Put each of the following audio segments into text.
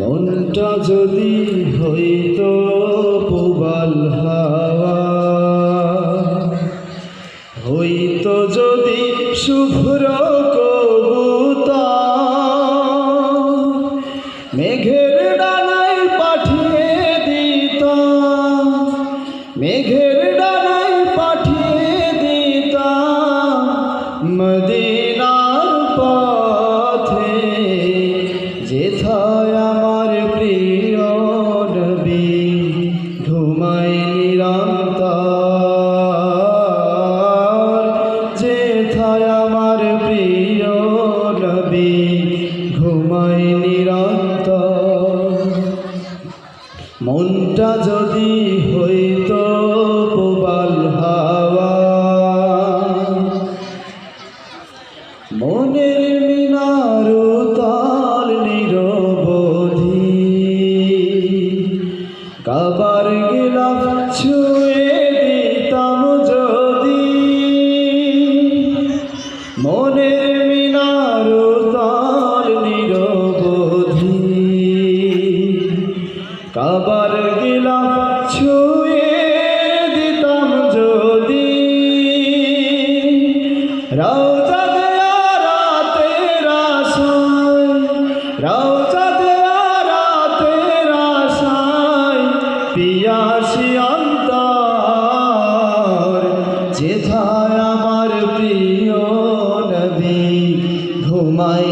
মনটা যদি হইতো পুবাল হাওয়া, হইতো যদি শুভ্র কবুতা মেঘের ডানায় পাঠিয়ে দিতাম, মেঘের ডানায় পাঠিয়ে দিতাম মদিনার ঘুমাই কাবার গেলাম ছুঁয়ে দিতাম যদি। রওজা দেয়া রাতের আশায় রওজা দেয়া পিয়াসি অন্তর, যেথায় আমার প্রিয় নবী ঘুমাই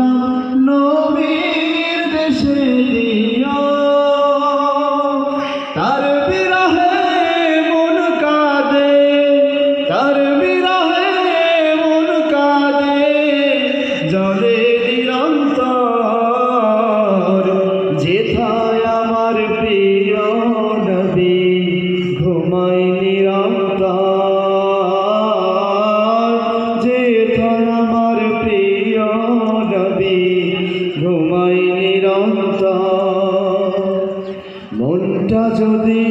নবী ঘুমাই নিরন্তর। মনটা যদি